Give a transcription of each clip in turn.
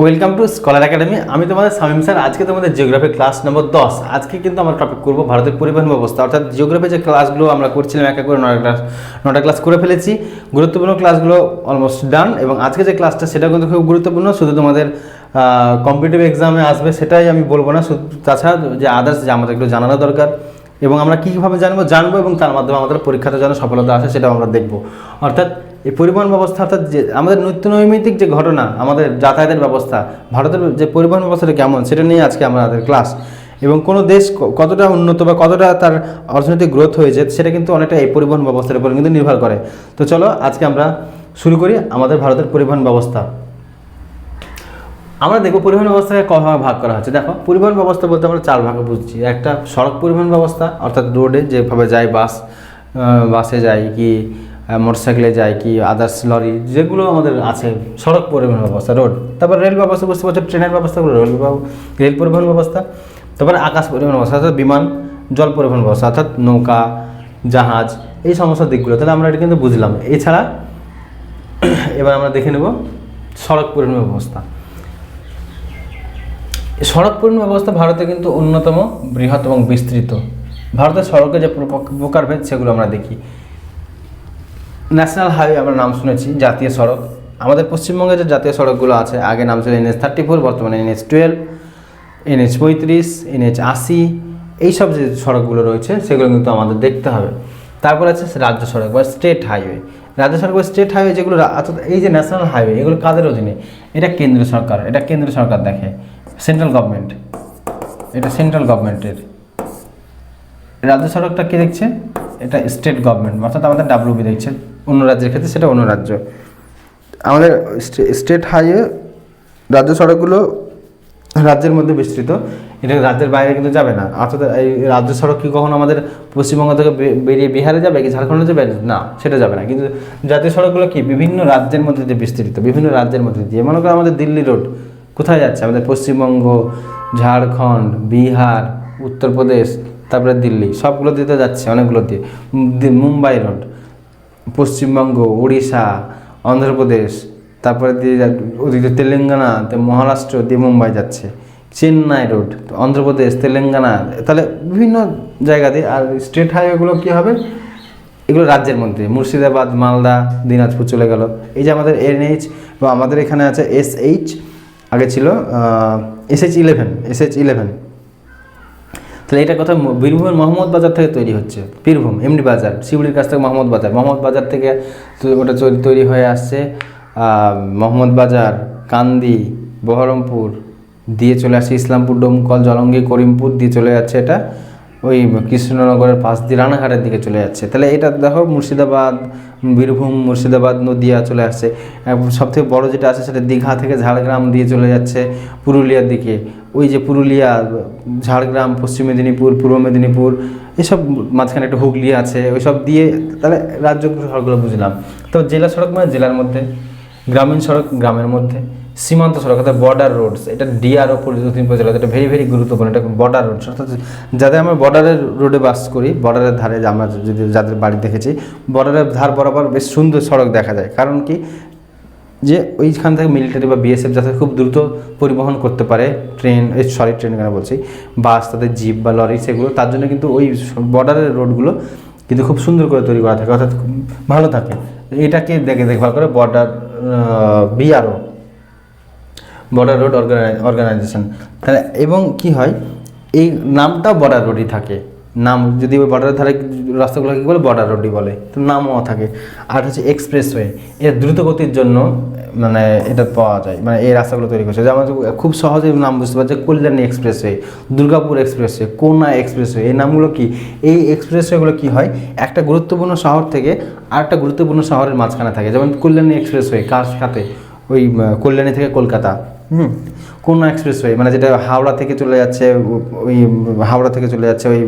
Welcome to scholar academy আমি তোমাদের Samim sir আজকে তোমাদের জিওগ্রাফি ক্লাস নম্বর দশ। আজকে কিন্তু আমরা টপিক করব ভারতের পরিবহন ব্যবস্থা। অর্থাৎ জিওগ্রাফি যে ক্লাসগুলো আমরা করছিলাম এক করে নটা ক্লাস নটা ক্লাস করে ফেলেছি। গুরুত্বপূর্ণ ক্লাসগুলো অলমোস্ট ডান এবং আজকে যে ক্লাসটা সেটা কিন্তু খুব গুরুত্বপূর্ণ। শুধু তোমাদের কম্পিটিটিভ এক্সামে আসবে, সেটাই আমি বলব না। তাছাড়া যে আদার্স যে আমাদের একটু জানানো দরকার। এবং আমরা কীভাবে জানব জানব এবং তার মাধ্যমে আমাদের পরীক্ষাতে যেন সফলতা আসে সেটাও আমরা দেখব। অর্থাৎ এই পরিবহন ব্যবস্থা, অর্থাৎ যে আমাদের নিত্য যে ঘটনা, আমাদের যাতায়াতের ব্যবস্থা, ভারতের যে পরিবহন ব্যবস্থাটা কেমন সেটা নিয়ে আজকে আমাদের ক্লাস। এবং কোনো দেশ কতটা উন্নত বা কতটা তার অর্থনৈতিক গ্রোথ হয়েছে সেটা কিন্তু অনেকটা এই পরিবহন ব্যবস্থার উপর কিন্তু নির্ভর করে। তো চলো আজকে আমরা শুরু করি আমাদের ভারতের পরিবহন ব্যবস্থা। আমরা দেখব পরিবহন ব্যবস্থাকে কভাবে ভাগ করা হচ্ছে। দেখো, পরিবহন ব্যবস্থা বলতে আমরা চার ভাগে বুঝছি। একটা সড়ক পরিবহন ব্যবস্থা, অর্থাৎ রোডে যেভাবে যায় বাস বাসে যায় কি মোটরসাইকেলে যায় কি আদার্স লরি, যেগুলো আমাদের আছে, সড়ক পরিবহন ব্যবস্থা, রোড। তারপর রেল ব্যবস্থা, বুঝতে পারছ, ট্রেনের ব্যবস্থাগুলো রেল রেল পরিবহন ব্যবস্থা, তারপরে আকাশ পরিবহন ব্যবস্থা, অর্থাৎ বিমান, জল পরিবহন ব্যবস্থা, অর্থাৎ নৌকা, জাহাজ, এই সমস্ত দিকগুলো। তাহলে আমরা এটা কিন্তু বুঝলাম। এছাড়া, এবার আমরা দেখে নেব সড়ক পরিবহন ব্যবস্থা। সড়ক পরিবহন ব্যবস্থা ভারতে কিন্তু অন্যতম বৃহৎ এবং বিস্তৃত। ভারতের সড়কে যে প্রক- প্রকারভেদ, সেগুলো আমরা দেখি। ন্যাশনাল হাইওয়ে আমরা নাম শুনেছি, জাতীয় সড়ক। আমাদের পশ্চিমবঙ্গে যে জাতীয় সড়কগুলো আছে, আগে নাম ছিল এনএচ থার্টি ফোর, বর্তমানে এনএচ টুয়েলভ এনএচ পঁয়ত্রিশ এনএচ আশি, এইসব যে সড়কগুলো রয়েছে, সেগুলো কিন্তু আমাদের দেখতে হবে। তারপর আছে রাজ্য সড়ক বা স্টেট হাইওয়ে। রাজ্য সড়ক বা স্টেট হাইওয়ে যেগুলো এই যে ন্যাশনাল হাইওয়ে, এগুলো কাদের অধীনে? এটা কেন্দ্র সরকার, এটা কেন্দ্র সরকার দেখে। Central government. এটা সেন্ট্রাল গভর্নমেন্টের। রাজ্য সড়কটা কি দেখছে? এটা স্টেট গভর্নমেন্ট, অর্থাৎ আমাদের ডাব্লিউবি দেখছে। অন্য রাজ্যের ক্ষেত্রে সেটা অন্য রাজ্য। আমাদের স্টেট হাইওয়ে রাজ্য সড়কগুলো রাজ্যের মধ্যে বিস্তৃত। এটা রাজ্যের বাইরে কিন্তু যাবে না। অর্থাৎ এই রাজ্য সড়ক কি কখনো আমাদের পশ্চিমবঙ্গ থেকে বেরিয়ে বিহারে যাবে কি ঝাড়খণ্ডে যাবে? না, সেটা যাবে না। কিন্তু জাতীয় সড়কগুলো কি? বিভিন্ন রাজ্যের মধ্যে দিয়ে বিস্তৃত, বিভিন্ন রাজ্যের মধ্যে দিয়ে। মনে করো আমাদের দিল্লি রোড কোথায় যাচ্ছে? আমাদের পশ্চিমবঙ্গ, ঝাড়খণ্ড, বিহার, উত্তরপ্রদেশ, তারপরে দিল্লি, সবগুলো দিয়ে তো যাচ্ছে, অনেকগুলো দিয়ে। মুম্বাই রোড পশ্চিমবঙ্গ উড়িষ্যা অন্ধ্রপ্রদেশ, তারপরে দিয়ে ওদিকে তেলেঙ্গানা মহারাষ্ট্র দিয়ে মুম্বাই যাচ্ছে। চেন্নাই রোড অন্ধ্রপ্রদেশ, তেলেঙ্গানা, তাহলে বিভিন্ন জায়গা দিয়ে। আর স্টেট হাইওয়েগুলো কী হবে? এগুলো রাজ্যের মধ্যে। মুর্শিদাবাদ, মালদা, দিনাজপুর চলে গেল। এই যে আমাদের এনএইচ বা আমাদের এখানে আছে এসএইচ আগে ছিল এসএইচ ইলেভেন এসএইচ ইলেভেন তাহলে এটা কথা বীরভূমের মোহাম্মদ বাজার থেকে তৈরি হচ্ছে, বীরভূম এমনি বাজার, শিউড়ির কাছ থেকে মোহাম্মদ বাজার। মোহাম্মদ বাজার থেকে ওটা তৈরি- হয়ে আসছে মোহাম্মদ বাজার, কান্দি, বহরমপুর, দিয়ে চলে আসছে ইসলামপুর, ডোমকল, জলঙ্গি, করিমপুর, দিয়ে চলে যাচ্ছে এটা ওই কৃষ্ণনগরের পাশ দিয়ে রানাঘাটের দিকে চলে যাচ্ছে। তাহলে এটা দেখো মুর্শিদাবাদ বীরভূম, মুর্শিদাবাদ নদিয়া চলে আসছে। সব থেকে বড় যেটা আছে সেটা দীঘা থেকে ঝাড়গ্রাম দিয়ে চলে যাচ্ছে পুরুলিয়ার দিকে। ওই যে পুরুলিয়া, ঝাড়গ্রাম, পশ্চিম মেদিনীপুর, পূর্ব মেদিনীপুর, এসব মাঝখানে একটা হুগলি আছে, ওইসব দিয়ে তাহলে রাজ্য সড়কগুলো বুঝলাম। তো জেলা সড়ক মানে জেলার মধ্যে, গ্রামীণ সড়ক গ্রামের মধ্যে। সীমান্ত সড়ক অর্থাৎ বর্ডার রোডস এটা ডিআরও পরিদর্শন পরিচালক এটা ভেরি ভেরি গুরুত্বপূর্ণ, এটা বর্ডার রোডস অর্থাৎ যাদের আমরা বর্ডারের রোডে বাস করি বর্ডারের ধারে আমরা যদি যাদের বাড়ি দেখেছি বর্ডারের ধার বরাবর বেশ সুন্দর সড়ক দেখা যায়। কারণ কি? যে ওইখান থেকে মিলিটারি বা বিএসএফ যাতে খুব দ্রুত পরিবহন করতে পারে ট্রেন এই সরি ট্রেন কেন বলছি? বাস তাদের জিপ বা লরি সেগুলো, তার জন্য কিন্তু ওই বর্ডারের রোডগুলো কিন্তু খুব সুন্দর করে তৈরি করা থাকে, অর্থাৎ ভালো থাকে। এটাকে দেখে দেখভাল করে border BRO border road organisation তাহলে এবং কি হয়? এই নামটাও বর্ডার রোডই থাকে। নাম যদি ওই বর্ডারের ধারে রাস্তাগুলো কী বলে? বর্ডার রোডই বলে। তো নামও থাকে। আর হচ্ছে এক্সপ্রেসওয়ে এর দ্রুত গতির জন্য মানে এটা পাওয়া যায়। মানে এই রাস্তাগুলো তৈরি করছে। যেমন খুব সহজে নাম বুঝতে পারছে Kalyani expressway Durgapur expressway Kona expressway এই নামগুলো কি? এই এক্সপ্রেসওয়েগুলো কি হয়? একটা গুরুত্বপূর্ণ শহর থেকে আরেকটা গুরুত্বপূর্ণ শহরের মাঝখানে থাকে। যেমন কল্যাণী এক্সপ্রেসওয়ে কার সাথে ওই কল্যাণী থেকে কলকাতা। হুম, কোন এক্সপ্রেসওয়ে? মানে যেটা হাওড়া থেকে চলে যাচ্ছে, ওই হাওড়া থেকে চলে যাচ্ছে ওই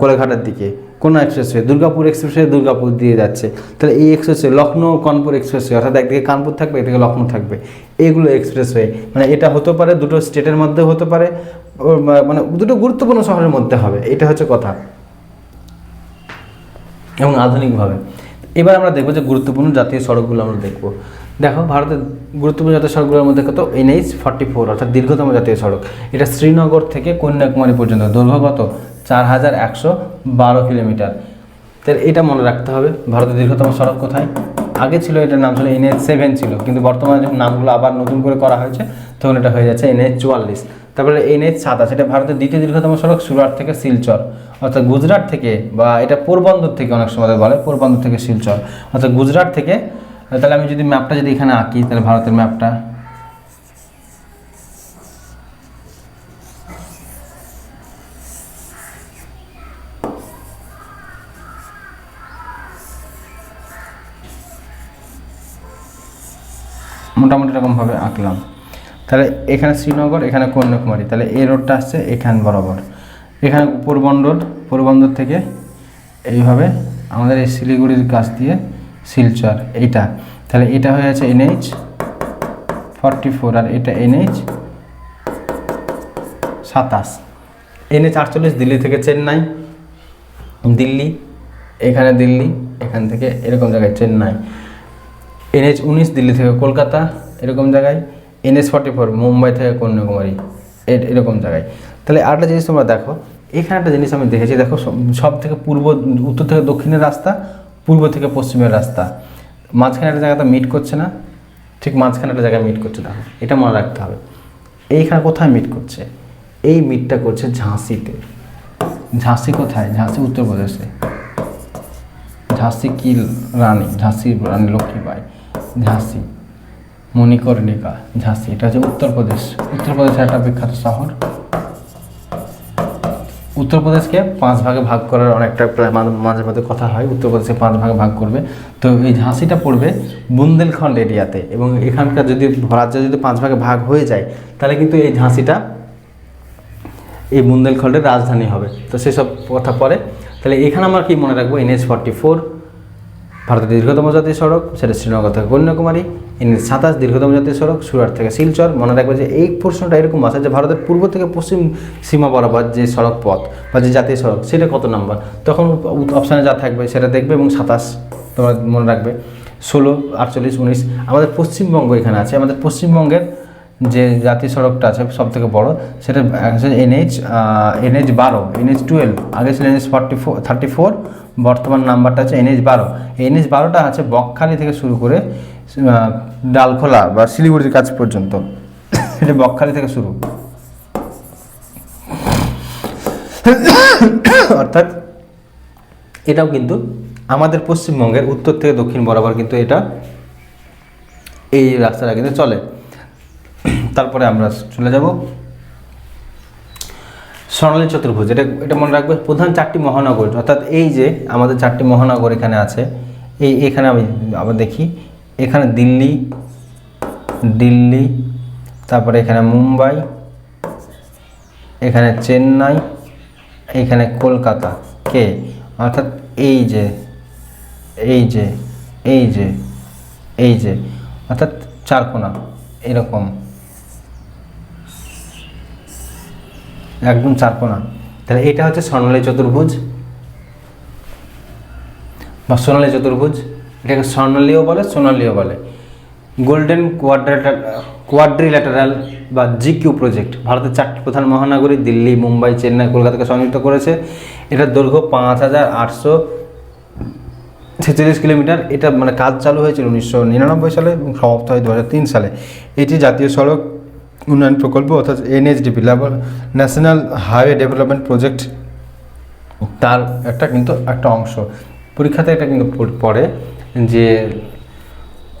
কোলাঘাটের দিকে, কোন এক্সপ্রেসওয়ে? দুর্গাপুর এক্সপ্রেসওয়ে দুর্গাপুর দিয়ে যাচ্ছে। তাহলে এই এক্সপ্রেসওয়ে লখনৌ কানপুর এক্সপ্রেসওয়ে, অর্থাৎ একদিকে কানপুর থাকবে একদিকে লখনৌ থাকবে। এইগুলো এক্সপ্রেসওয়ে মানে এটা হতে পারে, দুটো স্টেটের মধ্যে হতে পারে মানে দুটো গুরুত্বপূর্ণ শহরের মধ্যে হবে, এটা হচ্ছে কথা। এবং আধুনিকভাবে। এবার আমরা দেখব যে গুরুত্বপূর্ণ জাতীয় সড়কগুলো আমরা দেখব। দেখো, ভারতের গুরুত্বপূর্ণ জাতীয় সড়কগুলোর মধ্যে কত? এনএইচ ফর্টি ফোর, অর্থাৎ দীর্ঘতম জাতীয় সড়ক। এটা শ্রীনগর থেকে কন্যাকুমারী পর্যন্ত, দৈর্ঘ্য কত? চার হাজার একশো বারো কিলোমিটার। তাহলে এটা মনে রাখতে হবে, ভারতের দীর্ঘতম সড়ক কোথায়? আগে ছিল এটার নাম ছিল এনএইচ সেভেন ছিল, কিন্তু বর্তমানে যখন নামগুলো আবার নতুন করে করা হয়েছে, তখন এটা হয়ে যাচ্ছে এনএইচ চুয়াল্লিশ। তারপরে এনএইচ সাতাশ, এটা ভারতের দ্বিতীয় দীর্ঘতম সড়ক, সুরাট থেকে শিলচর। অর্থাৎ গুজরাট থেকে, বা এটা পোরবন্দর থেকে অনেক সময় বলে, পোরবন্দর থেকে শিলচর। অর্থাৎ গুজরাট থেকে তাহলে আমি যদি ম্যাপটা যদি এখানে আঁকি, তাহলে ভারতের ম্যাপটা মোটামুটি এরকমভাবে আঁকলাম। তাহলে এখানে শ্রীনগর, এখানে কন্যাকুমারী। তাহলে এই রোডটা আসছে এখান বরাবর। এখানে পোরবন্দর পোরবন্দর থেকে এইভাবে আমাদের এই শিলিগুড়ির কাছ দিয়ে শিলচর এইটা। তাহলে এটা হয়ে আছে এনএইচ ফর্টি ফোর আর এটা এনএইচ সাতাশ। এনএইচ আটচল্লিশ দিল্লি থেকে চেন্নাই, দিল্লি, এখানে দিল্লি, এখান থেকে এরকম জায়গায় চেন্নাই। এনএইচ উনিশ দিল্লি থেকে কলকাতা, এরকম জায়গায়। এনএস ফর্টি ফোর মুম্বাই থেকে কন্যাকুমারী এরকম জায়গায়। তাহলে আরেকটা জিনিস তোমরা দেখো, এখানে একটা জিনিস আমি দেখেছি, দেখো সব থেকে পূর্ব, উত্তর থেকে দক্ষিণের রাস্তা পূর্ব থেকে পশ্চিমের রাস্তা। মাঝখানে একটা জায়গাতে মিট করছে না, ঠিক মাঝখানে একটা জায়গায় মিট করছে না। এটা মনে রাখতে হবে। এইখানে কোথায় মিট করছে? এই মিটটা করছে ঝাঁসিতে। ঝাঁসি কোথায়? ঝাঁসি উত্তরপ্রদেশে ঝাঁসি কি রানী? ঝাঁসি রানী লক্ষ্মীবাই ঝাঁসি। মণিকর্ণিকা। ঝাঁসি। এটা হচ্ছে উত্তরপ্রদেশ উত্তরপ্রদেশের একটা বিখ্যাত শহর। উত্তরপ্রদেশকে পাঁচ ভাগে ভাগ করার অনেকটা মাঝে মাঝে কথা হয়, উত্তরপ্রদেশে পাঁচ ভাগে ভাগ করবে। তো এই ঝাঁসিটা পড়বে বুন্দেলখণ্ড এরিয়াতে এবং এখানকার যদি রাজ্য যদি পাঁচ ভাগে ভাগ হয়ে যায়, তাহলে কিন্তু এই ঝাঁসিটা এই বুন্দেলখণ্ডের রাজধানী হবে। তো সেসব কথা পরে, তাহলে এখানে আমার কি মনে রাখব? এনএচ ফর্টি ফোর ভারতের দীর্ঘতম জাতীয় সড়ক, সেটা শ্রীনগর থেকে কন্যাকুমারী এনএচ সাতাশ দীর্ঘতম জাতীয় সড়ক, সুরাট থেকে শিলচর। মনে রাখবে যে এই প্রশ্নটা এরকম আছে যে ভারতের পূর্ব থেকে পশ্চিম সীমা বরাবর যে সড়ক পথ বা যে জাতীয় সড়ক, সেটা কত নাম্বার তখন অপশানে যা থাকবে সেটা দেখবে এবং সাতাশ, তোমরা মনে রাখবে। ষোলো, আটচল্লিশ, উনিশ, আমাদের পশ্চিমবঙ্গ এখানে আছে। আমাদের পশ্চিমবঙ্গের যে জাতীয় সড়কটা আছে সব থেকে বড়ো, সেটা এনএইচ এনএইচ বারো এনএইচ টুয়েলভ আগে ছিল NH forty four thirty four বর্তমান নাম্বারটা আছে এনএইচ বারো। এনএইচ বারোটা আছে বকখালি থেকে শুরু করে ডালখোলা বা শিলিগুড়ির কাছ পর্যন্ত। এটা বকখালি থেকে শুরু। অর্থাৎ এটাও কিন্তু আমাদের পশ্চিমবঙ্গের উত্তর থেকে দক্ষিণ বরাবর কিন্তু এটা, এই রাস্তাটা কিন্তু চলে। তারপরে আমরা চলে যাব। স্বর্ণালী চতুর্ভুজ, এটা এটা মনে রাখবে প্রধান চারটি মহানগর। অর্থাৎ এই যে আমাদের চারটি মহানগর এখানে আছে, এই, এখানে আমি, আবার দেখি, এখানে দিল্লি দিল্লি, তারপরে এখানে মুম্বাই, এখানে চেন্নাই, এখানে কলকাতা। কে? অর্থাৎ এই যে এই যে এই যে এই যে, অর্থাৎ চারকোনা, এরকম। একদম চারকোনা তাহলে এটা হচ্ছে স্বর্ণালী চতুর্ভুজ। বা সোনালী চতুর্ভুজ। এটাকে স্বর্ণালীও বলে সোনালীও বলে। গোল্ডেন কোয়াড্রেটার কোয়াড্রিল্যাটারাল বা জিকিউ প্রজেক্ট। ভারতের চারটি প্রধান মহানগরী, দিল্লি, মুম্বাই, চেন্নাই, কলকাতাকে সংযুক্ত করেছে। এটার দৈর্ঘ্য পাঁচ হাজার আটশো ছেচল্লিশ কিলোমিটার। এটা মানে কাজ চালু হয়েছিল উনিশশো নিরানব্বই সালে এবং সমাপ্ত হয় দু সালে। এটি জাতীয় সড়ক উন্নয়ন প্রকল্প অর্থাৎ NHDP national highway development project তার একটা কিন্তু একটা অংশ। পরীক্ষাতে এটা কিন্তু পড়ে যে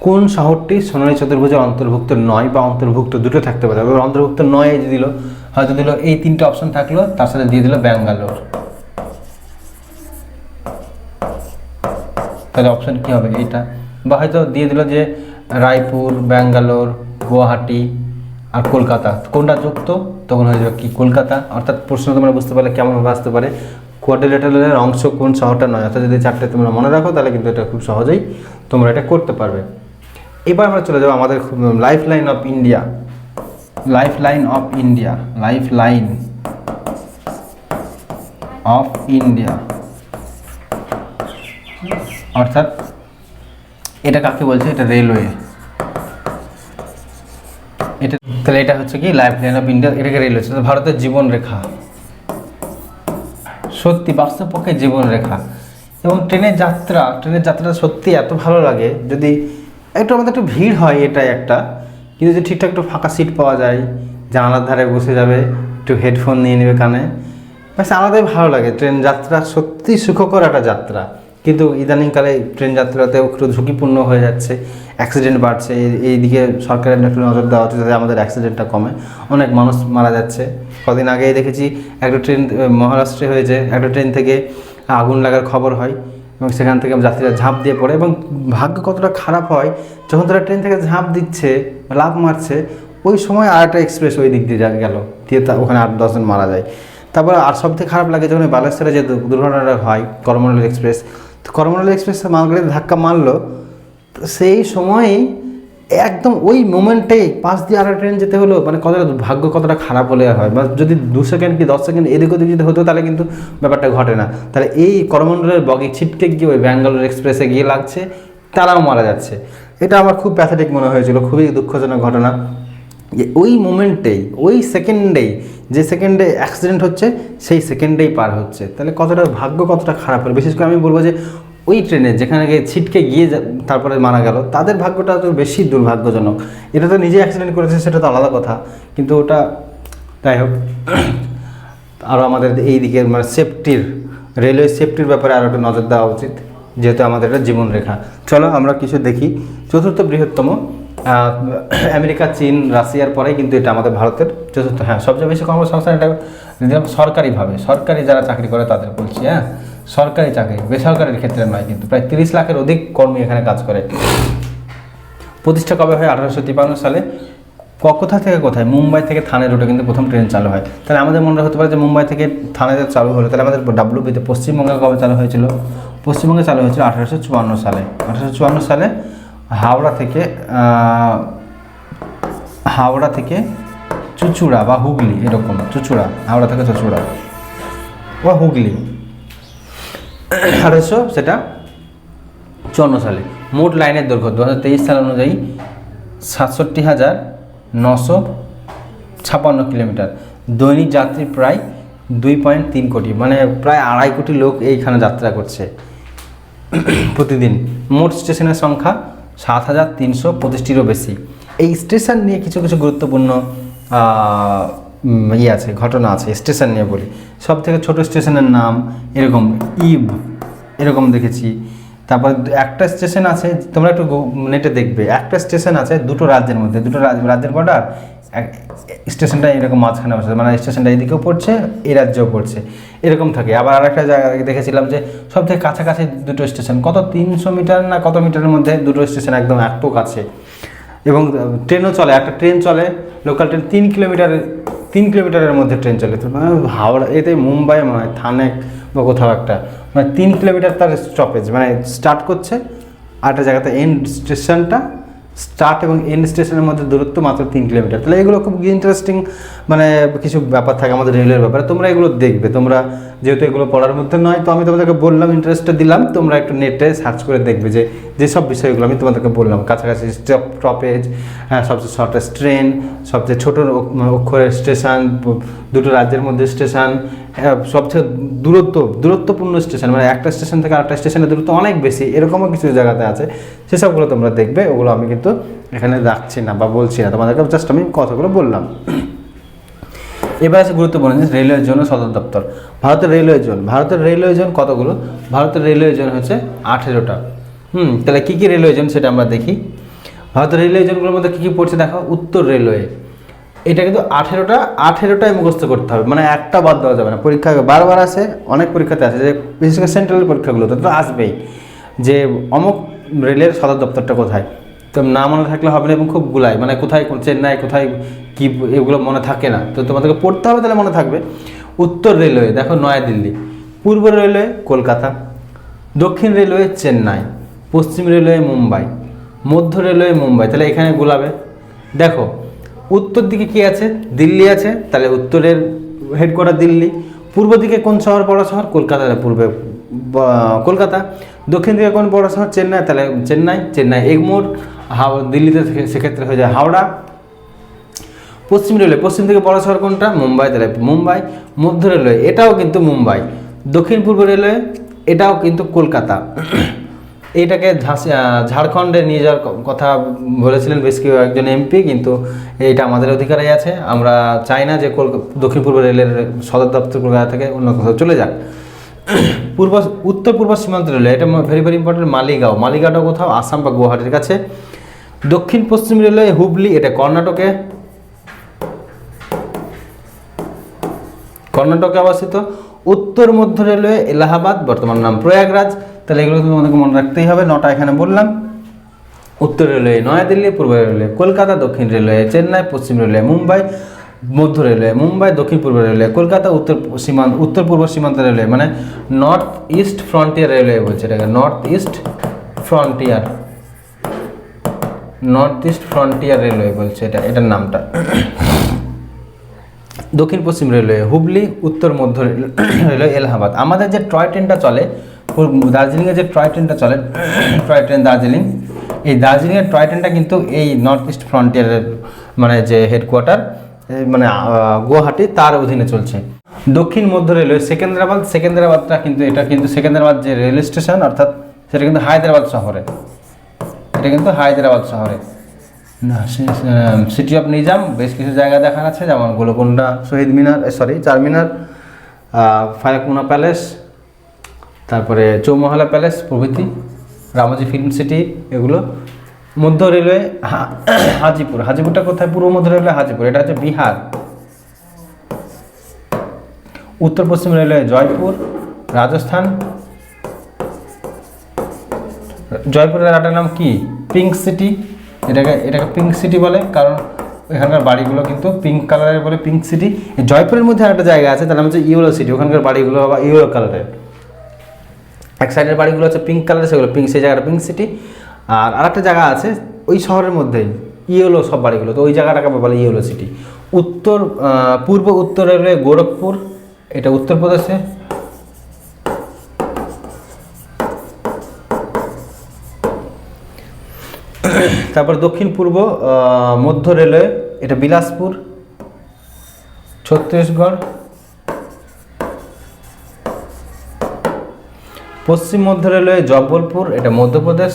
কোন শহরটি সোনালী চতুর্ভুজের অন্তর্ভুক্ত নয় বা অন্তর্ভুক্ত দুটো থাকতে পারে। এবার অন্তর্ভুক্ত নয় যে দিল, হয়তো দিল এই তিনটে অপশন থাকল, তার সাথে দিয়ে দিল ব্যাঙ্গালোর। তাহলে অপশন কী হবে এইটা? বা হয়তো দিয়ে দিল যে রায়পুর, ব্যাঙ্গালোর, গুয়াহাটি আর কলকাতা। কোনটা যুক্ত? তখন হয়ে যাবে কি? কলকাতা। অর্থাৎ প্রশ্ন তোমরা বুঝতে পারলে কেমনভাবে আসতে পারে। কোয়াড্রিলেটারের অংশ কোন শহরটা নয়। অর্থাৎ যদি চারটে তোমরা মনে রাখো, তাহলে কিন্তু এটা খুব সহজেই তোমরা এটা করতে পারবে। এবার আমরা চলে যাব আমাদের life line of India life line of India life line of India অর্থাৎ এটা কাকে বলছে? এটা রেলওয়ে তাহলে এটা হচ্ছে কি লাইফ লাইন অফ ইন্ডিয়া এটাকে রেল হচ্ছে। ভারতের জীবন রেখা। সত্যি, বাস্তব পক্ষে জীবন রেখা। এবং ট্রেনের যাত্রা ট্রেনের যাত্রা সত্যি এত ভালো লাগে, যদি একটু আমাদের একটু ভিড় হয় এটাই একটা। কিন্তু যদি ঠিকঠাক একটু ফাঁকা সিট পাওয়া যায়, জানালার ধারে বসে যাবে, একটু হেডফোন নিয়ে নেবে কানে, ব্যাস, আলাদাই ভালো লাগে। ট্রেন যাত্রা সত্যি সুখকর একটা যাত্রা। কিন্তু ইদানিংকালে ট্রেন যাত্রাতেও একটু ঝুঁকিপূর্ণ হয়ে যাচ্ছে। অ্যাক্সিডেন্ট বাড়ছে, এই- এইদিকে সরকারের একটু নজর দেওয়া উচিত যাতে আমাদের অ্যাক্সিডেন্টটা কমে। অনেক মানুষ মারা যাচ্ছে। কদিন আগেই দেখেছি একটা ট্রেন মহারাষ্ট্রে হয়েছে। একটা ট্রেন থেকে আগুন লাগার খবর হয় এবং সেখান থেকে যাত্রীরা ঝাঁপ দিয়ে পড়ে এবং ভাগ্য কতটা খারাপ হয়, যখন তারা ট্রেন থেকে ঝাঁপ দিচ্ছে লাভ মারছে, ওই সময় আর একটা এক্সপ্রেস ওই দিক দিয়ে গেল। দিয়ে তা, ওখানে আট দশজন মারা যায়। তারপর আর সবথেকে খারাপ লাগে যখন বালেশ্বরে যে দুর্ঘটনাটা হয়, করমণ্ডল এক্সপ্রেস তো করমণ্ডল এক্সপ্রেস মালগাড়িতে ধাক্কা মারলো। সেই সময়ই একদম ওই মোমেন্টেই পাশ দিয়ে আর ট্রেন যেতে হলো মানে কতটা ভাগ্য কতটা খারাপ হলে হয়। বা যদি দু সেকেন্ড কি দশ সেকেন্ড এদিক ওদিক যদি হতো, তাহলে কিন্তু ব্যাপারটা ঘটে না। তাহলে এই করমণ্ডলের বগি ছিটকে গিয়ে ওই ব্যাঙ্গালোর এক্সপ্রেসে গিয়ে লাগছে, তারাও মারা যাচ্ছে। এটা আমার খুব প্যাথেটিক মনে হয়েছিল, খুবই দুঃখজনক ঘটনা। যে ওই মোমেন্টেই, ওই সেকেন্ডেই, যে সেকেন্ডে অ্যাক্সিডেন্ট হচ্ছে, সেই সেকেন্ডেই পার হচ্ছে। তাহলে কতটা ভাগ্য কতটা খারাপ হলো বিশেষ করে আমি বলব যে ওই ট্রেনে যেখানে গিয়ে ছিটকে গিয়ে তারপরে মারা গেল, তাদের ভাগ্যটা তো বেশি দুর্ভাগ্যজনক। এটা তো নিজে অ্যাক্সিডেন্ট করেছে, সেটা তো আলাদা কথা। কিন্তু ওটা, যাই হোক আরও আমাদের এই দিকে মানে সেফটির রেলওয়ে সেফটির ব্যাপারে আরও একটু নজর দেওয়া উচিত, যেহেতু আমাদের এটা জীবনরেখা। চলো আমরা কিছু দেখি। চতুর্থ বৃহত্তম আমেরিকা, চীন, রাশিয়ার পরে কিন্তু এটা আমাদের ভারতের চতুর্থ। হ্যাঁ সবচেয়ে বেশি কর্মসংস্থান এটা সরকারিভাবে, সরকারি যারা চাকরি করে তাদের বলছি হ্যাঁ সরকারি চাকরি, বেসরকারির ক্ষেত্রে নয় কিন্তু প্রায় তিরিশ লাখের অধিক কর্মী এখানে কাজ করে। প্রতিষ্ঠা কবে হয়? আঠারোশো তিপ্পান্ন সালে। কোথা থেকে কোথায়? মুম্বাই থেকে থানে রুটে কিন্তু প্রথম ট্রেন চালু হয়। তাহলে আমাদের মনে হতে পারে যে মুম্বাই থেকে থানেতে চালু হলো। তাহলে আমাদের ডাব্লিউবিতে পশ্চিমবঙ্গে কবে চালু হয়েছিল? পশ্চিমবঙ্গে চালু হয়েছিল আঠারোশো চুয়ান্ন সালে। আঠারোশো চুয়ান্ন সালে হাওড়া থেকে হাওড়া থেকে চুচুড়া বা হুগলি এরকম, চুচুড়া, হাওড়া থেকে চুচুড়া বা হুগলি। আঠারোশো সেটা চুয়ান্ন সালে। মোট লাইনের দৈর্ঘ্য দু হাজার তেইশ সাল অনুযায়ী সাতষট্টি হাজার নশো ছাপান্ন কিলোমিটার। দৈনিক যাত্রী প্রায় দুই পয়েন্ট তিন কোটি মানে প্রায় আড়াই কোটি লোক এইখানে যাত্রা করছে প্রতিদিন। মোট স্টেশনের সংখ্যা সাত হাজার তিনশো পঁচিশটিরও বেশি। এই স্টেশন নিয়ে কিছু কিছু গুরুত্বপূর্ণ ইয়ে আছে, ঘটনা আছে, স্টেশন নিয়ে বলি। সব থেকে ছোটো স্টেশনের নাম এরকম ইভ এরকম দেখেছি। তারপর একটা স্টেশন আছে, তোমরা একটু নেটে দেখবে। একটা স্টেশন আছে দুটো রাজ্যের মধ্যে, দুটো রাজ- রাজ্যের বর্ডার স্টেশনটা এরকম মাঝখানে বসে মানে স্টেশনটা এদিকেও পড়ছে এ রাজ্যেও পড়ছে, এরকম থাকে। আবার আরেকটা জায়গায় দেখেছিলাম যে সব থেকে কাছাকাছি দুটো স্টেশন, কত তিনশো মিটার না কত মিটারের মধ্যে দুটো স্টেশন একদম একটু কাছে। এবং ট্রেনও চলে, একটা ট্রেন চলে, লোকাল ট্রেন তিন কিলোমিটার, তিন কিলোমিটারের মধ্যে ট্রেন চলে। তো মানে হাওড়া, এতে মুম্বাই মনে হয় থানে বা কোথাও একটা। মানে তিন কিলোমিটার তার স্টপেজ মানে স্টার্ট করছে আর একটা জায়গাতে এন্ড স্টেশনটা স্টার্ট এবং এন্ড স্টেশনের মধ্যে দূরত্ব মাত্র তিন কিলোমিটার তাহলে এগুলো খুব ইন্টারেস্টিং মানে কিছু ব্যাপার থাকে আমাদের রেলের ব্যাপারে। তোমরা এগুলো দেখবে। তোমরা যেহেতু এগুলো পড়ার মধ্যে নয়, তো আমি তোমাদেরকে বললাম ইন্টারেস্টটা দিলাম। তোমরা একটু নেটে সার্চ করে দেখবে যে যেসব বিষয়গুলো আমি তোমাদেরকে বললাম। কাছাকাছি স্টপ স্টপেজ সবচেয়ে শর্টেস্ট ট্রেন সবচেয়ে ছোটো অক্ষরের স্টেশন দুটো রাজ্যের মধ্যে স্টেশন সবচেয়ে দূরত্ব, দূরত্বপূর্ণ স্টেশন মানে একটা স্টেশন থেকে আরেকটা স্টেশনের দূরত্ব অনেক বেশি, এরকমও কিছু জায়গাতে আছে। সেসবগুলো তোমরা দেখবে, ওগুলো আমি কিন্তু এখানে রাখছি না বা বলছি না, তোমাদেরকে জাস্ট আমি কথাগুলো বললাম। এবার আছে গুরুত্বপূর্ণ জিনিস রেলওয়ের জন্য সদর দপ্তর। ভারতের রেলওয়ে জোন ভারতের রেলওয়ে জোন কতগুলো? ভারতের রেলওয়ে জোন হচ্ছে আঠেরোটা। হুম, তাহলে কী কী রেলওয়ে জোন সেটা আমরা দেখি? ভারতের রেলওয়ে জোনগুলোর মধ্যে কী কী পড়ছে দেখো? উত্তর রেলওয়ে এটা কিন্তু আঠেরোটা, আঠেরোটাই মুখস্থ করতে হবে। মানে একটা বাদ দেওয়া যাবে না। পরীক্ষা বারবার আসে, অনেক পরীক্ষাতে আসে। যে বিশেষ করে সেন্ট্রাল পরীক্ষাগুলোতে তো আসবেই। যে অমুক রেলের সদর দপ্তরটা কোথায়? তো না মনে থাকলে হবে না এবং খুব গুলাই মানে কোথায় চেন্নাই, কোথায় কী, এগুলো মনে থাকে না। তো তোমাদেরকে পড়তে হবে তাহলে মনে থাকবে। উত্তর রেলওয়ে, দেখো নয়াদিল্লি। পূর্ব রেলওয়ে কলকাতা। দক্ষিণ রেলওয়ে চেন্নাই। পশ্চিম রেলওয়ে মুম্বাই। মধ্য রেলওয়ে মুম্বাই। তাহলে এখানে গোলাবে। দেখো উত্তর দিকে কি আছে? দিল্লি আছে। তাহলে উত্তরের হেডকোয়ার্টার দিল্লি। পূর্ব দিকে কোন শহর? বড় শহর? কলকাতা। পূর্বে কলকাতা। দক্ষিণ দিকে কোন বড় শহর? চেন্নাই। তাহলে চেন্নাই চেন্নাই। এগমোর হাওড়া দিল্লিতে সেক্ষেত্রে হয়ে যায় হাওড়া। পশ্চিম রেলওয়ে। পশ্চিম থেকে বড় শহর কোনটা? মুম্বাই। তাহলে মুম্বাই। মধ্য রেলওয়ে। এটাও কিন্তু মুম্বাই। দক্ষিণ পূর্ব রেলওয়ে। এটাও কিন্তু কলকাতা। আহ, ঝাড়খণ্ডে নিয়ে যাওয়ার কথা বলেছিলেন বেশ কেউ একজন এমপি কিন্তু এটা আমাদের অধিকারে আছে। আমরা চাই না যে দক্ষিণ পূর্ব রেলের সদর দপ্তর কলকাতা থেকে অন্য কোথাও চলে যাক। পূর্ব উত্তর পূর্ব সীমান্ত রেলওয়ে এটা ভেরি ভেরি ইম্পর্টেন্ট মালিগাঁও। মালিগাঁওটা কোথাও আসাম বা গুয়াহাটির কাছে। দক্ষিণ পশ্চিম রেলওয়ে হুবলি এটা কর্ণাটকে। কর্ণাটকে অবস্থিত। উত্তর মধ্য রেলওয়ে এলাহাবাদ বর্তমান নাম প্রয়াগরাজ। তাহলে এগুলো কিন্তু আমাদেরকে মনে রাখতেই হবে। নটা এখানে বললাম। উত্তর রেলওয়ে নয়াদিল্লি, পূর্ব রেলওয়ে কলকাতা, দক্ষিণ রেলওয়ে চেন্নাই, পশ্চিম রেলওয়ে মুম্বাই, মধ্য রেলওয়ে মুম্বাই, দক্ষিণ পূর্ব রেলওয়ে কলকাতা, উত্তর সীমান্ত উত্তর পূর্ব সীমান্ত রেলওয়ে মানে নর্থ ইস্ট ফ্রন্টিয়ার রেলওয়ে বলছে এটাকে, north east frontier. North east frontier railway বলছে এটা, এটার নামটা। দক্ষিণ পশ্চিম রেলওয়ে হুবলি, উত্তর মধ্য রেল- রেলওয়ে এলাহাবাদ। আমাদের যে টয় ট্রেনটা চলে দার্জিলিংয়ে যে টয় ট্রেনটা চলে টয় ট্রেন দার্জিলিং, এই দার্জিলিংয়ের টয় ট্রেনটা কিন্তু এই নর্থ ইস্ট ফ্রন্টিয়ারের মানে যে হেডকোয়ার্টার মানে গুয়াহাটি, তার অধীনে চলছে। দক্ষিণ মধ্য রেলওয়ে, সেকেন্দ্রাবাদ, সেকেন্দ্রাবাদটা কিন্তু, এটা কিন্তু সেকেন্দ্রাবাদ যে রেল স্টেশন, অর্থাৎ সেটা কিন্তু হায়দ্রাবাদ শহরে। এটা কিন্তু হায়দ্রাবাদ শহরে। না সিটি অফ নিজাম বেশ কিছু জায়গা দেখার আছে, যেমন গোলকোন্ডা শহীদ মিনার সরি চারমিনার ফারাকুনা প্যালেস তারপরে চৌমহলা প্যালেস, প্রভৃতি, রামজি ফিল্ম সিটি, এগুলো। মধ্য রেলওয়ে হাজিপুর। হাজিপুরটা কোথায়? পূর্ব মধ্য রেলওয়ে, হাজিপুর। এটা হচ্ছে বিহার। উত্তর পশ্চিম রেলওয়ে, জয়পুর, রাজস্থান। জয়পুরের আরেকটা নাম কি? Pink city. এটাকে এটাকে পিঙ্ক সিটি বলে, কারণ এখানকার বাড়িগুলো কিন্তু পিঙ্ক কালারের বলে পিঙ্ক সিটি। জয়পুরের মধ্যে একটা জায়গা আছে, তার নাম হচ্ছে ইয়েলো সিটি। ওখানকার বাড়িগুলো আবার ইয়েলো কালারের। এক সাইডের বাড়িগুলো হচ্ছে পিঙ্ক কালারের সেগুলো পিঙ্ক সেই জায়গাটা পিঙ্ক সিটি আর আরেকটা জায়গা আছে, ওই শহরের মধ্যেই ইয়েলো সব বাড়িগুলো, তো ওই জায়গাটাকে বলে ইয়েলো সিটি উত্তর পূর্ব উত্তর রেলওয়ে গোরখপুর, এটা উত্তরপ্রদেশে। তারপর দক্ষিণ পূর্ব মধ্য রেলওয়ে, এটা বিলাসপুর, ছত্তিশগড়। পশ্চিম মধ্য রেলওয়ে জব্বলপুর এটা মধ্যপ্রদেশ।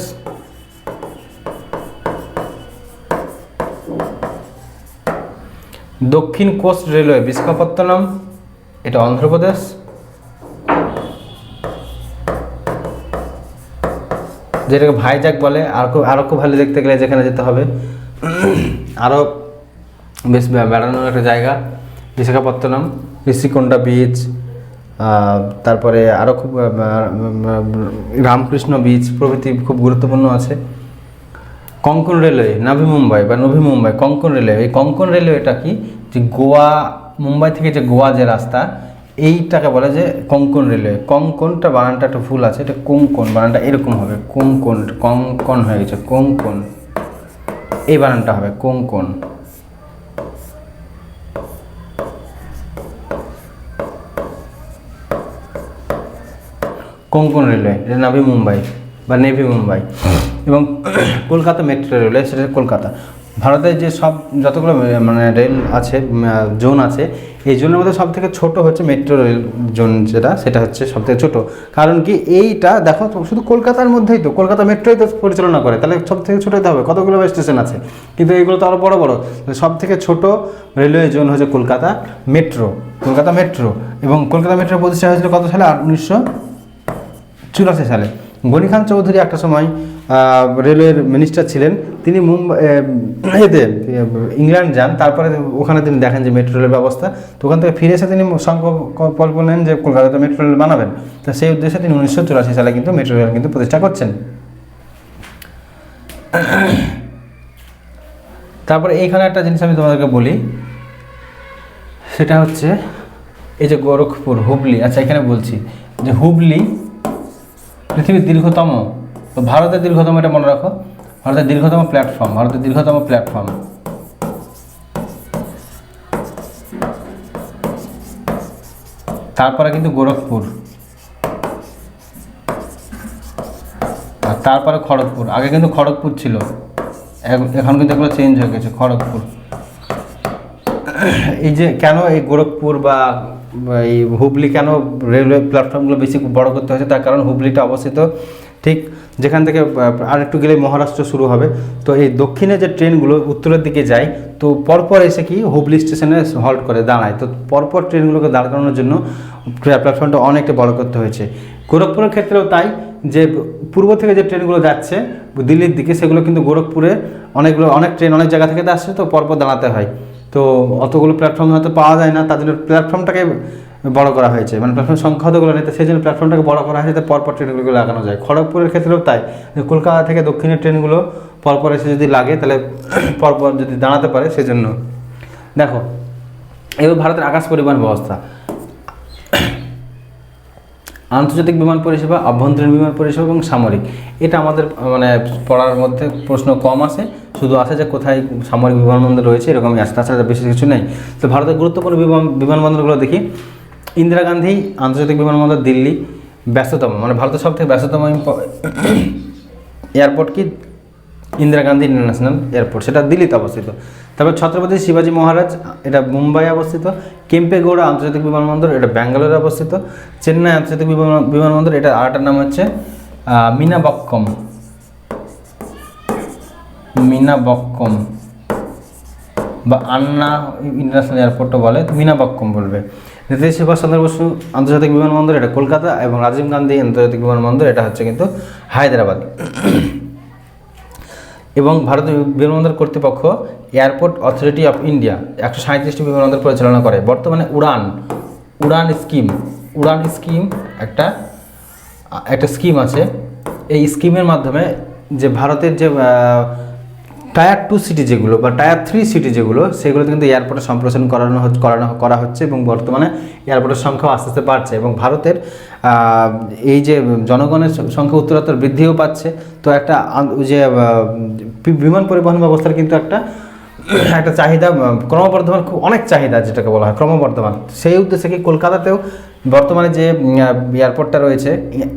দক্ষিণ কোস্ট রেলওয়ে, বিশাখাপত্তনম, এটা অন্ধ্রপ্রদেশ। যেটাকে ভাইজাক বলে, আর খুব আরও খুব ভালো দেখতে গেলে যেখানে যেতে হবে। আরও বেশ বেড়ানোর একটা জায়গা, বিশাখাপত্তনম ঋষিকোন্ডা বিচ তারপরে আরও খুব রামকৃষ্ণ বিচ প্রভৃতি খুব গুরুত্বপূর্ণ আছে। কঙ্কন রেলওয়ে, নাভি মুম্বাই বা নভি মুম্বাই, কঙ্কন রেলওয়ে, এই কঙ্কন রেলওয়েটা কি? যে গোয়া, মুম্বাই থেকে যে গোয়া যে রাস্তা, এইটাকে বলে যে কঙ্কন রেলওয়ে। কঙ্কনটা বানানটা একটু ভুল আছে, এটা কোঙ্কন, বানানটা এরকম হবে, কোঙ্কন, কঙ্কন হয়ে গেছে, কোঙ্কন। এই বানানটা হবে কোঙ্কন। কোঙ্কন রেলওয়ে? এটা নাভি মুম্বাই বা নেভি মুম্বাই। এবং কলকাতা মেট্রো রেলওয়ে, সেটা কলকাতা। ভারতের যে সব যতগুলো মানে রেল আছে জোন আছে, এই জোনের মধ্যে সব থেকে ছোটো হচ্ছে মেট্রো রেল জোন যেটা, সেটা হচ্ছে সব থেকে ছোটো। কারণ কি এইটা, দেখো, শুধু কলকাতার মধ্যেই তো, কলকাতা মেট্রোই তো পরিচালনা করে, তাহলে সব থেকে ছোটো হতে হবে, কতগুলো স্টেশন আছে? কিন্তু এইগুলো তো আরও বড় বড়। সব থেকে ছোটো রেলওয়ে জোন হচ্ছে কলকাতা মেট্রো কলকাতা মেট্রো। এবং কলকাতা মেট্রো প্রতিষ্ঠা হয়েছিল কত সালে? উনিশশো চুরাশি সালে। গনি খান চৌধুরী একটা সময় রেলওয়ের মিনিস্টার ছিলেন। তিনি মুম্বাই এতে ইংল্যান্ড যান। তারপরে ওখানে তিনি দেখেন যে মেট্রো রেলের ব্যবস্থা। তো ওখান থেকে ফিরে এসে তিনি সংকল্প নেন যে কলকাতাতে মেট্রো রেল বানাবেন। তো সেই উদ্দেশ্যে তিনি উনিশশো চুরাশি সালে কিন্তু মেট্রো রেল কিন্তু প্রতিষ্ঠা করছেন। তারপরে এইখানে একটা জিনিস আমি তোমাদেরকে বলি। সেটা হচ্ছে, এই যে গোরখপুর, হুবলি। আচ্ছা এখানে বলছি যে হুবলি পৃথিবীর দীর্ঘতম ভারতের দীর্ঘতম এটা মনে রাখো, ভারতের দীর্ঘতম প্ল্যাটফর্ম ভারতের দীর্ঘতম প্ল্যাটফর্ম তারপরে কিন্তু গোরখপুর। আর তারপরে খড়গপুর। আগে কিন্তু খড়গপুর ছিল এখ- এখন কিন্তু এগুলো চেঞ্জ হয়ে গেছে, খড়গপুর। এই যে কেন এই গোরখপুর বা এই হুবলি কেন রেলওয়ে প্ল্যাটফর্মগুলো বেশি বড় করতে হয়েছে? তার কারণ হুবলিটা অবস্থিত ঠিক যেখান থেকে আর একটু গেলে মহারাষ্ট্র শুরু হবে। তো এই দক্ষিণে যে ট্রেনগুলো উত্তরের দিকে যায়, তো পরপর এসে কি হুবলি স্টেশনে হল্ট করে দাঁড়ায়। তো পরপর ট্রেনগুলোকে দাঁড় করানোর জন্য প্ল্যাটফর্মটা অনেকটা বড় করতে হয়েছে। গোরখপুরের ক্ষেত্রেও তাই যে পূর্ব থেকে যে ট্রেনগুলো যাচ্ছে, দিল্লির দিকে, সেগুলো কিন্তু গোরখপুরে অনেকগুলো, অনেক ট্রেন অনেক জায়গা থেকে আসছে, তো পরপর দাঁড়াতে হয়। তো অতগুলো প্ল্যাটফর্ম হয়তো পাওয়া যায় না, তার জন্য প্ল্যাটফর্মটাকে বড় করা হয়েছে। মানে প্ল্যাটফর্ম সংখ্যা অতগুলো নেই, তো সেই জন্য প্ল্যাটফর্মটাকে বড় করা হয়েছে পরপর ট্রেনগুলো লাগানো যায়। খড়গপুরের ক্ষেত্রেও তাই। কলকাতা থেকে দক্ষিণের ট্রেনগুলো পরপর এসে যদি লাগে, তাহলে পরপর যদি দাঁড়াতে পারে, সেজন্য। দেখো, এবার ভারতের আকাশ পরিবহন ব্যবস্থা। আন্তর্জাতিক বিমান পরিষেবা আভ্যন্তরীণ বিমান পরিষেবা এবং সামরিক। এটা আমাদের মানে পড়ার মধ্যে প্রশ্ন কম আসে। শুধু আসে যে কোথায় সামরিক বিমানবন্দর রয়েছে, এরকমই আসে। তাছাড়া বেশি কিছু নেই। তো ভারতের গুরুত্বপূর্ণ বিমান বিমানবন্দরগুলো দেখি। ইন্দিরা গান্ধী, আন্তর্জাতিক বিমানবন্দর দিল্লি, ব্যস্ততম। মানে ভারতের সব থেকে ব্যস্ততম এয়ারপোর্ট কি? Indira Gandhi international airport. সেটা দিল্লিতে অবস্থিত। তারপর ছত্রপতি শিবাজী মহারাজ, এটা মুম্বাই অবস্থিত। কেম্পেগৌড়া আন্তর্জাতিক বিমানবন্দর, এটা ব্যাঙ্গালোরে অবস্থিত। চেন্নাই আন্তর্জাতিক বিমান বিমানবন্দর, এটা আরেকটার নাম হচ্ছে মিনাবক্কম। মিনাবক্কম। বা আন্না ইন্টারন্যাশনাল এয়ারপোর্টও বলে, মিনাবক্কম বলবে। নেতাজি সুভাষচন্দ্র বসু আন্তর্জাতিক বিমানবন্দর, এটা কলকাতা, এবং রাজীব গান্ধী আন্তর্জাতিক বিমানবন্দর, এটা হচ্ছে কিন্তু হায়দ্রাবাদ। এবং ভারতীয় বিমানবন্দর কর্তৃপক্ষ এয়ারপোর্ট অথরিটি অফ ইন্ডিয়া একশো সাঁত্রিশটি বিমানবন্দর পরিচালনা করে। বর্তমানে উড়ান উড়ান স্কিম উড়ান স্কিম একটা একটা স্কিম আছে। এই স্কিমের মাধ্যমে যে ভারতের যে টায়ার টু সিটি যেগুলো বা টায়ার থ্রি সিটি যেগুলো, সেগুলোতে কিন্তু এয়ারপোর্টে সম্প্রসারণ করানো করানো, করা হচ্ছে এবং বর্তমানে এয়ারপোর্টের সংখ্যাও আস্তে আস্তে বাড়ছে এবং ভারতের এই যে জনগণের সংখ্যা উত্তরোত্তর বৃদ্ধিও পাচ্ছে। তো একটা যে বিমান পরিবহন ব্যবস্থার কিন্তু একটা একটা চাহিদা ক্রমবর্ধমান, খুব অনেক চাহিদা যেটাকে বলা হয়, ক্রমবর্ধমান। সেই উদ্দেশ্যে কি কলকাতাতেও বর্তমানে যে এয়ারপোর্টটা রয়েছে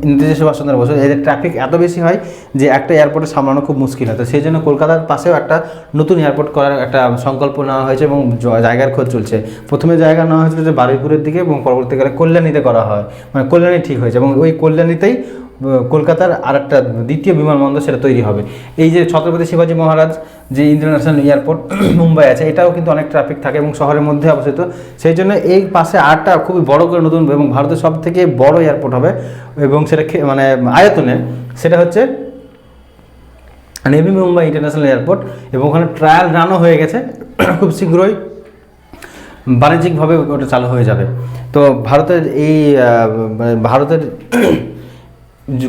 ইন্দ্রজি সুভাষচন্দ্র বসু এদের ট্রাফিক এত বেশি হয় যে একটা এয়ারপোর্টে সামলানো খুব মুশকিল হয়। তো সেই জন্য কলকাতার পাশেও একটা নতুন এয়ারপোর্ট করার একটা সংকল্প নেওয়া হয়েছে এবং জায়গার খোঁজ চলছে। প্রথমে জায়গা নেওয়া হয়েছিল যে বারুইপুরের দিকে এবং পরবর্তীকালে কল্যাণীতে করা হয়। মানে কল্যাণী ঠিক হয়েছে এবং ওই কল্যাণীতেই কলকাতার আর একটা দ্বিতীয় বিমানবন্দর সেটা তৈরি হবে। এই যে ছত্রপতি শিবাজী মহারাজ যে ইন্টারন্যাশনাল এয়ারপোর্ট মুম্বাই আছে, এটাও কিন্তু অনেক ট্রাফিক থাকে এবং শহরের মধ্যে অবস্থিত। সেই জন্য এই পাশে আরটা খুবই বড় করে নতুন এবং ভারতের সব থেকে বড় এয়ারপোর্ট হবে এবং সেটা মানে আয়তনে সেটা হচ্ছে নেভি মুম্বাই ইন্টারন্যাশনাল এয়ারপোর্ট এবং ওখানে ট্রায়াল রানও হয়ে গেছে। খুব শীঘ্রই বাণিজ্যিকভাবে ওটা চালু হয়ে যাবে। তো ভারতের এই ভারতের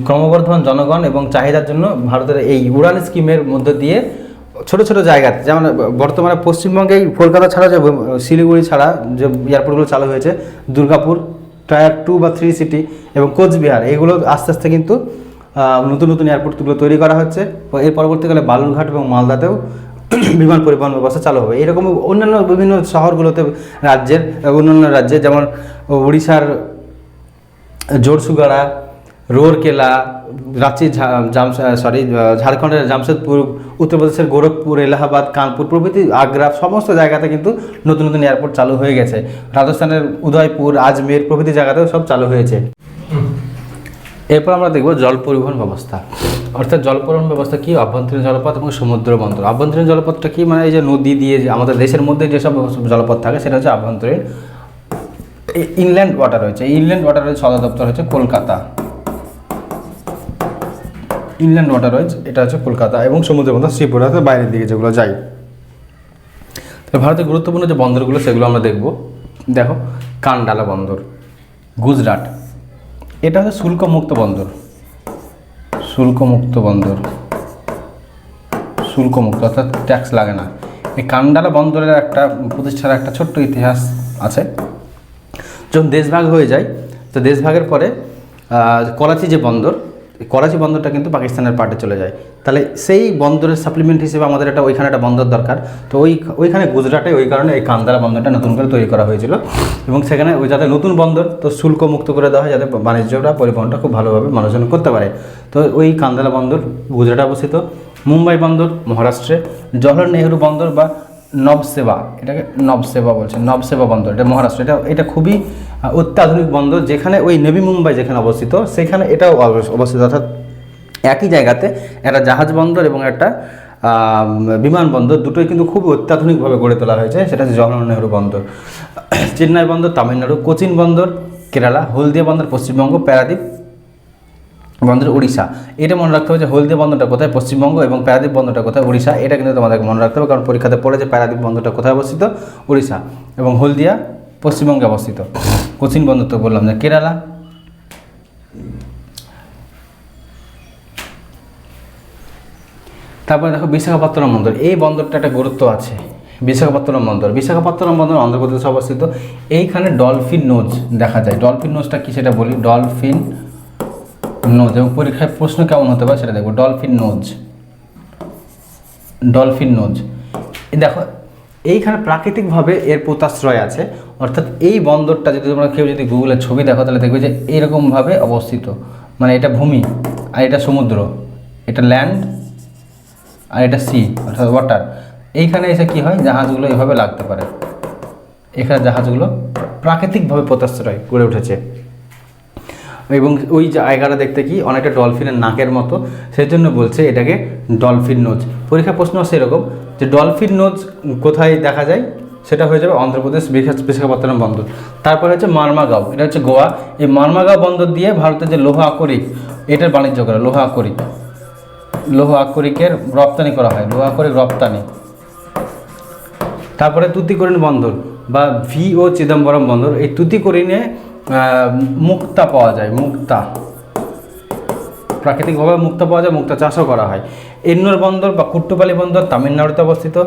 ক্রমবর্ধমান জনগণ এবং চাহিদার জন্য ভারতের এই উড়ান স্কিমের মধ্য দিয়ে ছোট ছোট জায়গাতে যেমন বর্তমানে পশ্চিমবঙ্গেই কলকাতা ছাড়া যে শিলিগুড়ি ছাড়া যে এয়ারপোর্টগুলো চালু হয়েছে, দুর্গাপুর, টায়ার টু বা থ্রি সিটি এবং কোচবিহার, এগুলো আস্তে আস্তে কিন্তু নতুন নতুন এয়ারপোর্টগুলো তৈরি করা হচ্ছে। এর পরবর্তীকালে বালুরঘাট এবং মালদাতেও বিমান পরিবহন ব্যবস্থা চালু হবে। এরকম অন্যান্য বিভিন্ন শহরগুলোতে রাজ্যের, অন্যান্য রাজ্যে যেমন উড়িষ্যার জোরসুগাড়া রোরকেলা রাঁচি সরি ঝাড়খণ্ডের জামশেদপুর, উত্তরপ্রদেশের গোরখপুর, এলাহাবাদ, কানপুর, প্রভৃতি আগ্রা, সমস্ত জায়গাতে কিন্তু নতুন নতুন এয়ারপোর্ট চালু হয়ে গেছে। রাজস্থানের উদয়পুর, আজমের প্রভৃতি জায়গাতেও সব চালু হয়েছে। এরপর আমরা দেখব জল পরিবহন ব্যবস্থা। অর্থাৎ জল পরিবহন ব্যবস্থা কি? অভ্যন্তরীণ জলপথ এবং সমুদ্র বন্দর। আভ্যন্তরীণ জলপথটা কি? মানে এই যে নদী দিয়ে আমাদের দেশের মধ্যে যেসব জলপথ থাকে, সেটা হচ্ছে আভ্যন্তরীণ ইনল্যান্ড ওয়াটার রয়েছে। ইনল্যান্ড ওয়াটারের সদর দপ্তর হচ্ছে কলকাতা। ইনল্যান্ড ওয়াটারওয়েজ এটা হচ্ছে কলকাতা এবং সমুদ্র বন্দর শ্রীপুরাতে বাইরের দিকে যেগুলো যায়। তো ভারতের গুরুত্বপূর্ণ যে বন্দরগুলো, সেগুলো আমরা দেখব। দেখো, কান্ডালা বন্দর, গুজরাট, এটা হচ্ছে শুল্কমুক্ত বন্দর। শুল্কমুক্ত বন্দর, শুল্কমুক্ত, অর্থাৎ ট্যাক্স লাগে না। এই কান্ডালা বন্দরের একটা প্রতিষ্ঠার একটা ছোট্ট ইতিহাস আছে। যখন দেশভাগ হয়ে যায়, তো দেশভাগের পরে করাচি যে বন্দর করাচি বন্দরটা কিন্তু পাকিস্তানের পার্টে চলে যায়। তাহলে সেই বন্দরের সাপ্লিমেন্ট হিসেবে আমাদের একটা ওইখানে একটা বন্দর দরকার। তো ওই ওইখানে গুজরাটে ওই কারণে এই কান্দারা বন্দরটা নতুন করে তৈরি করা হয়েছিল এবং সেখানে ওই যাতে নতুন বন্দর তো শুল্ক মুক্ত করে দেওয়া হয় যাতে বাণিজ্যটা পরিবহনটা খুব ভালোভাবে মানুষজন করতে পারে। তো ওই কান্দালা বন্দর গুজরাটে অবস্থিত। মুম্বাই বন্দর, মহারাষ্ট্রে, জওহরলাল নেহরু বন্দর বা নবসেবা এটাকে নবসেবা বলছে নবসেবা বন্দর, এটা মহারাষ্ট্র, এটা এটা খুবই অত্যাধুনিক বন্দর, যেখানে ওই নেভি মুম্বাই যেখানে অবস্থিত, সেখানে এটাও অবস- অবস্থিত, অর্থাৎ একই জায়গাতে একটা জাহাজ বন্দর এবং একটা বিমানবন্দর দুটোই কিন্তু খুব অত্যাধুনিকভাবে গড়ে তোলা হয়েছে, সেটা হচ্ছে জওহরলাল নেহরু বন্দর। চেন্নাই বন্দর, তামিলনাড়ু, কোচিন বন্দর, কেরালা, হলদিয়া বন্দর, পশ্চিমবঙ্গ, প্যারাদ্বীপ বন্দর উড়িষ্যা। এটা মনে রাখতে হবে যে হলদিয়া বন্দরটা কোথায়? পশ্চিমবঙ্গ এবং প্যারাদ্বীপ বন্দরটা কোথায়? উড়িষ্যা। এটা কিন্তু তোমাদেরকে মনে রাখতে হবে, কারণ পরীক্ষাতে পড়ে যে প্যারাদ্বীপ বন্দরটা কোথায় অবস্থিত? উড়িষ্যা এবং হলদিয়া পশ্চিমবঙ্গে অবস্থিত। কোচিন বন্দর তো বললাম যে কেরালা। তারপরে দেখো বিশাখাপত্তনম বন্দর। এই বন্দরটা একটা গুরুত্ব আছে। বিশাখাপত্তনম বন্দর। বিশাখাপত্তনম বন্দর অন্ধ্রপ্রদেশে অবস্থিত। এইখানে ডলফিন নোজ দেখা যায়। ডলফিন নোজটা কি সেটা বলি? ডলফিন নোজ এবং পরীক্ষায় প্রশ্ন কেমন হতে পারে সেটা দেখব। ডলফিন নোজ ডলফিন নোজ দেখো, এইখানে প্রাকৃতিকভাবে এর পোতাশ্রয় আছে। অর্থাৎ এই বন্দরটা যদি তোমরা কেউ যদি গুগলে ছবি দেখো, তাহলে দেখবে যে এরকমভাবে অবস্থিত। মানে এটা ভূমি, আর এটা সমুদ্র, এটা ল্যান্ড আর এটা সি অর্থাৎ ওয়াটার এইখানে এসে কি হয়? জাহাজগুলো এভাবে লাগতে পারে। এখানে জাহাজগুলো প্রাকৃতিকভাবে পোতাশ্রয় গড়ে উঠেছে। এবং ওই জায়গাটা দেখতে কি অনেকটা ডলফিনের নাকের মতো। সেই জন্য বলছে এটাকে ডলফিন নোজ। পরীক্ষা প্রশ্ন আছে এরকম যে ডলফিন নোজ কোথায় দেখা যায়? সেটা হয়ে যাবে অন্ধ্রপ্রদেশ বিশা- বিশাখাপত্তনম বন্দর। তারপরে হচ্ছে মারমাগাঁও। এটা হচ্ছে গোয়া। এই মারমাগাঁও বন্দর দিয়ে ভারতের যে লোহা আকরিক, এটার বাণিজ্য করে লোহা আকরিক। লোহ আকরিকের রপ্তানি করা হয়, লোহা আকরিক রপ্তানি। তারপরে তুতিকোরিন বন্দর বা ভি ও চিদম্বরম বন্দর। এই তুতিকোরিনে মুক্তা পাওয়া যায়, মুক্তা। প্রাকৃতিকভাবে মুক্তা পাওয়া যায়, মুক্তা চাষও করা হয়। এন্নোর বন্দর বা কুট্টুপালি বন্দর তামিলনাড়ুতে অবস্থিত।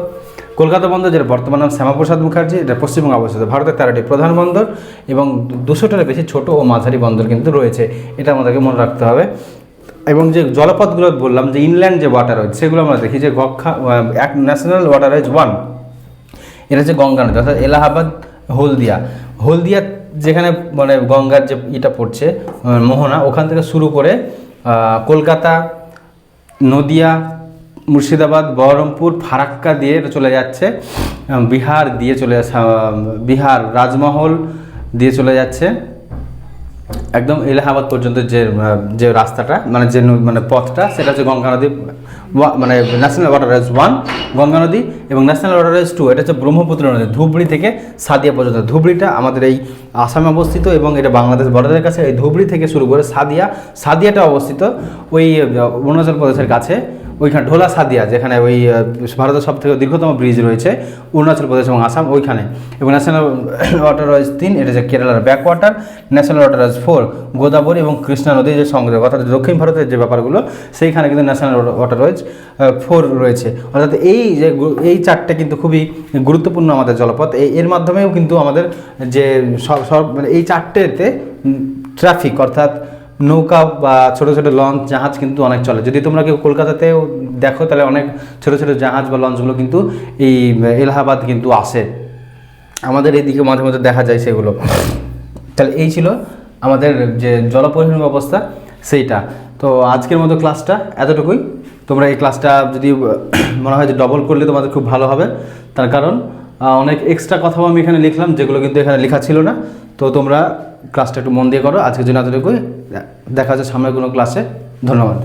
কলকাতা বন্দর, যেটা বর্তমান নাম শ্যামাপ্রসাদ মুখার্জি, এটা পশ্চিমবঙ্গে অবস্থিত। ভারতের তেরোটি প্রধান বন্দর এবং দুশোটার বেশি ছোট ও মাঝারি বন্দর কিন্তু রয়েছে। এটা আমাদেরকে মনে রাখতে হবে। এবং যে জলপথগুলো বললাম, যে ইনল্যান্ড যে ওয়াটার রয়েছে সেগুলো আমরা দেখি, যে গক্ষা এক ন্যাশনাল ওয়াটার রয়েছে ওয়ান এটা হচ্ছে গঙ্গা নদী, অর্থাৎ এলাহাবাদ, হলদিয়া। হলদিয়া যেখানে মানে গঙ্গার যে ইটা পড়ছে মোহনা, ওখান থেকে শুরু করে কলকাতা, নদিয়া, মুর্শিদাবাদ, বহরমপুর, ফারাক্কা দিয়ে চলে যাচ্ছে বিহার দিয়ে চলে যাচ্ছে বিহার, রাজমহল দিয়ে চলে যাচ্ছে। একদম এলাহাবাদ পর্যন্ত যে যে রাস্তাটা মানে যে মানে পথটা, সেটা হচ্ছে গঙ্গা নদী মানে national waterways one Ganga নদী এবং ন্যাশনাল ওয়াটার রেজ টু এটা হচ্ছে ব্রহ্মপুত্র নদী, ধুবড়ি থেকে সাদিয়া পর্যন্ত। ধুবড়িটা আমাদের এই আসামে অবস্থিত এবং এটা বাংলাদেশ বর্ডারের কাছে, এই ধুবড়ি থেকে শুরু করে সাদিয়া, সাদিয়াটা অবস্থিত ওই অরুণাচল প্রদেশের কাছে। ওইখানে ঢোলা সাদিয়া, যেখানে ওই ভারতের সব থেকে দীর্ঘতম ব্রিজ রয়েছে, অরুণাচল প্রদেশ এবং আসাম, ওইখানে। এবং ন্যাশনাল ওয়াটার ওয়াইজ তিন, এটা হচ্ছে কেরালার back water national waterways four Godavari এবং কৃষ্ণা নদীর যে সংযোগ, অর্থাৎ দক্ষিণ ভারতের যে ব্যাপারগুলো, সেইখানে কিন্তু ন্যাশনাল ওয়াটার ওয়াইজ ফোর রয়েছে। অর্থাৎ এই যে এই চারটে কিন্তু খুবই গুরুত্বপূর্ণ আমাদের জলপথ। এই এর মাধ্যমেও কিন্তু আমাদের যে সব সব মানে এই চারটেতে ট্রাফিক অর্থাৎ নৌকা বা ছোটো ছোটো লঞ্চ, জাহাজ কিন্তু অনেক চলে। যদি তোমরা কেউ কলকাতাতেও দেখো, তাহলে অনেক ছোটো ছোটো জাহাজ বা লঞ্চগুলো কিন্তু এই এলাহাবাদ কিন্তু আসে। আমাদের এইদিকে মাঝে মাঝে দেখা যায় সেগুলো। তাহলে এই ছিল আমাদের যে জলপরিবহন ব্যবস্থা, সেইটা। তো আজকের মতো ক্লাসটা এতটুকুই। তোমরা এই ক্লাসটা যদি মনে হয় যে ডবল করলে তোমাদের খুব ভালো হবে। তার কারণ অনেক এক্সট্রা কথাও আমি এখানে লিখলাম, যেগুলো কিন্তু এখানে লেখা ছিল না। তো তোমরা ক্লাসটা একটু মন দিয়ে করো, আজকের জন্য এতটুকুই। দেখা যাচ্ছে সামনের কোনো ক্লাসে ধন্যবাদ।